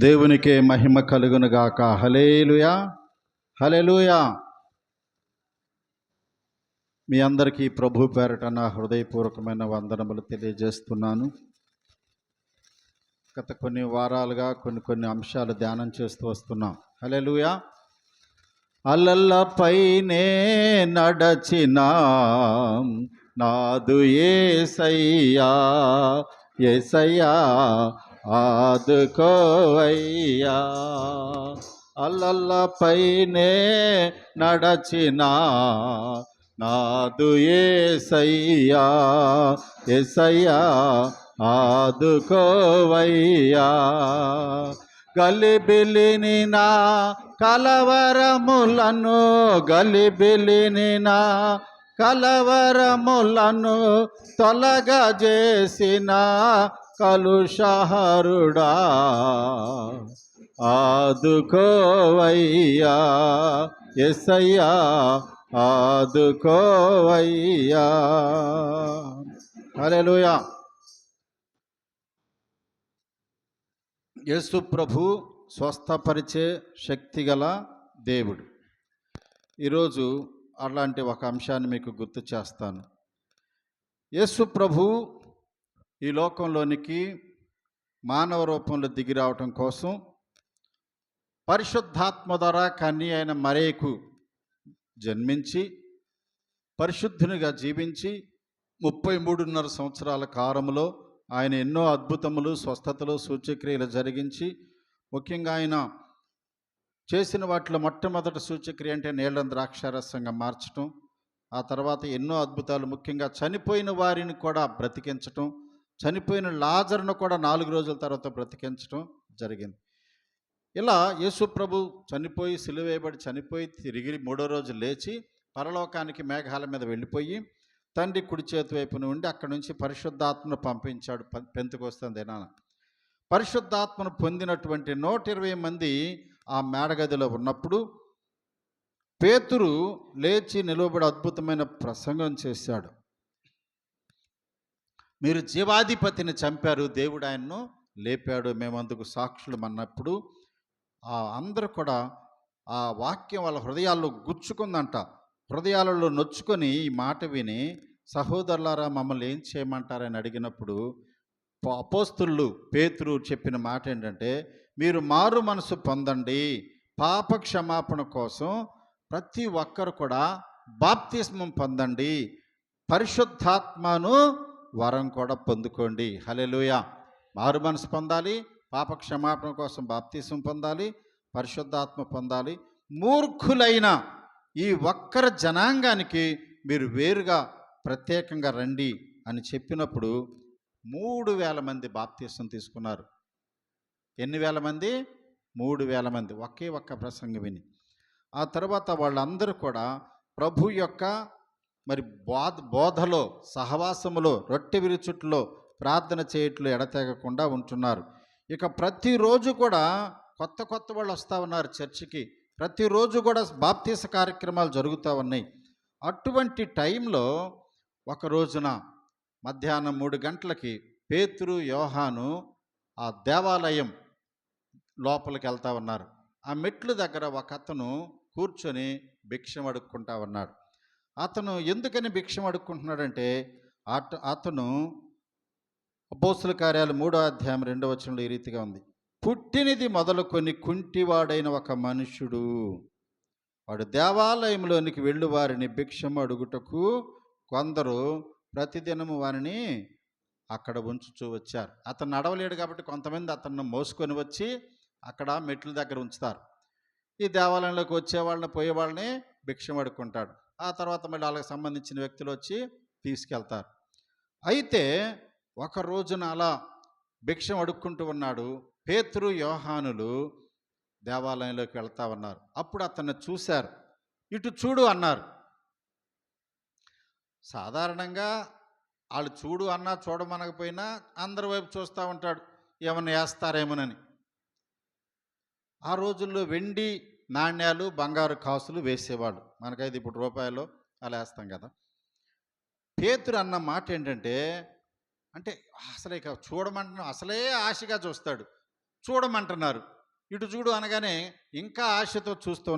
దేవునికే మహిమ కలుగునుగాక hallelujah hallelujah మీ అందరికీ ప్రభు పేరట నా హృదయపూర్వకమైన వందనములు తెలియజేస్తున్నాను. గత కొన్ని వారాలుగా కొన్ని కొన్ని అంశాలు ధ్యానం చేస్తూ వస్తున్నాం. హలేలుయా అలల్లపైనే నడచిన. నాదు ఏసయ్యా ఏసయ్యా ఆదుకోవయ్యా. అల్లల్లపైనే నడచిన నాదు ఏసయ్యా ఎసయ్యా ఆదుకోవయ్యా. గలిబిలిని నా కలవరములను గలిబిలిని నా కలవరములను తొలగజేసిన కలుషహరుడా. ఆదుకోవయ్యా. ఎస్సయ్యా ఆదుకోవయ్యా. హల్లెలూయా. యేసు ప్రభు స్వస్థపరిచే శక్తిగల దేవుడు. ఈరోజు అలాంటి ఒక అంశాన్ని మీకు గుర్తు చేస్తాను. యేసు ప్రభు ఈ లోకంలోనికి మానవ రూపంలో దిగి రావటం కోసం పరిశుద్ధాత్మ ద్వారా కన్య అయిన మరేకు జన్మించి పరిశుద్ధునిగా జీవించి ముప్పై మూడున్నర సంవత్సరాల కాలంలో ఆయన ఎన్నో అద్భుతములు స్వస్థతలు సూచక్రియలు జరిగించి ముఖ్యంగా ఆయన చేసిన వాటిలో మొట్టమొదటి సూచక్రియ అంటే నీళ్ళని ద్రాక్షారసంగా మార్చటం ఆ తర్వాత ఎన్నో అద్భుతాలు ముఖ్యంగా చనిపోయిన వారిని కూడా బ్రతికించటం చనిపోయిన లాజర్ను కూడా నాలుగు రోజుల తర్వాత బ్రతికించటం జరిగింది. ఇలా యేసు ప్రభు చనిపోయి సిలువేయబడి చనిపోయి తిరిగి మూడో రోజు లేచి పరలోకానికి మేఘాల మీద వెళ్ళిపోయి తండ్రి కుడి చేతి వైపున ఉండి అక్కడి నుంచి పరిశుద్ధాత్మను పంపించాడు పెంతుకొస్తుంది దినాన. పరిశుద్ధాత్మను పొందినటువంటి నూట ఇరవై మంది ఆ మేడగదిలో ఉన్నప్పుడు పేతురు లేచి నిలబడి అద్భుతమైన ప్రసంగం చేశాడు. మీరు జీవాధిపతిని చంపారు దేవుడు ఆయన్ను లేపాడు మేమందుకు సాక్షులు అన్నప్పుడు ఆ అందరూ కూడా ఆ వాక్యం వాళ్ళ హృదయాల్లో గుచ్చుకుందంట. హృదయాలలో నొచ్చుకొని ఈ మాట విని సహోదరులారా మమ్మల్ని ఏం చేయమంటారని అడిగినప్పుడు అపోస్తుళ్ళు పేతురు చెప్పిన మాట ఏంటంటే మీరు మారు మనసు పొందండి. పాప క్షమాపణ కోసం ప్రతి ఒక్కరు కూడా బాప్తిస్మం పొందండి. పరిశుద్ధాత్మను వరం కూడా పొందుకోండి. హలెలుయ మారు మనసు పొందాలి పాప క్షమాపణ కోసం బాప్తీసం పొందాలి పరిశుద్ధాత్మ పొందాలి. మూర్ఖులైన ఈ ఒక్కర జనాంగానికి మీరు వేరుగా ప్రత్యేకంగా రండి అని చెప్పినప్పుడు మూడు వేల మంది బాప్తీసం తీసుకున్నారు. ఎన్ని వేల మంది? మూడు వేల మంది. ఒకే ఒక్క ప్రసంగం విని. ఆ తర్వాత వాళ్ళందరూ కూడా ప్రభు యొక్క మరి బోధ బోధలో సహవాసములో రొట్టె విరుచుట్లో ప్రార్థన చేయట్లు ఎడతెగకుండా ఉంటున్నారు. ఇక ప్రతిరోజు కూడా కొత్త కొత్త వాళ్ళు వస్తూ ఉన్నారు చర్చికి. ప్రతిరోజు కూడా బాప్తీస కార్యక్రమాలు జరుగుతూ ఉన్నాయి. అటువంటి టైంలో ఒక రోజున మధ్యాహ్నం మూడు గంటలకి పేతురు యోహాను ఆ దేవాలయం లోపలికి వెళ్తా ఉన్నారు. ఆ మెట్లు దగ్గర ఒక అతను కూర్చొని భిక్షం అడుక్కుంటా ఉన్నాడు. అతను ఎందుకని భిక్షం అడుక్కుంటున్నాడంటే అత అతను అపోస్తుల కార్యాలు మూడో అధ్యాయం రెండో వచనంలో ఈ రీతిగా ఉంది. పుట్టినది మొదలుకొని కుంటివాడైన ఒక మనుషుడు వాడు దేవాలయంలోనికి వెళ్ళి వారిని భిక్షం అడుగుటకు కొందరు ప్రతిదినము వారిని అక్కడ ఉంచుచూ వచ్చారు. అతను నడవలేడు కాబట్టి కొంతమంది అతన్ని మోసుకొని వచ్చి అక్కడ మెట్ల దగ్గర ఉంచుతారు. ఈ దేవాలయంలోకి వచ్చే వాళ్ళని పోయే వాళ్ళని భిక్షం అడుక్కుంటాడు. ఆ తర్వాత మళ్ళీ వాళ్ళకి సంబంధించిన వ్యక్తులు వచ్చి తీసుకెళ్తారు. అయితే ఒక రోజున అలా భిక్షం అడుక్కుంటూ ఉన్నాడు. పేతురు యోహానులు దేవాలయంలోకి వెళ్తా ఉన్నారు. అప్పుడు అతన్ని చూశారు. ఇటు చూడు అన్నారు. సాధారణంగా వాళ్ళు చూడు అన్నా చూడమనకపోయినా అందరి వైపు చూస్తూ ఉంటాడు. ఏమన్నా వేస్తారేమోనని ఆ రోజుల్లో వెండి నాణ్యాలు బంగారు కాసులు వేసేవాళ్ళు. మనకైతే ఇప్పుడు రూపాయలు అలా వేస్తాం కదా. పేతురు అన్న మాట ఏంటంటే అంటే అసలు ఇక చూడమంటున్నా అసలే ఆశగా చూస్తాడు. చూడమంటున్నారు. ఇటు చూడు అనగానే ఇంకా ఆశతో చూస్తూ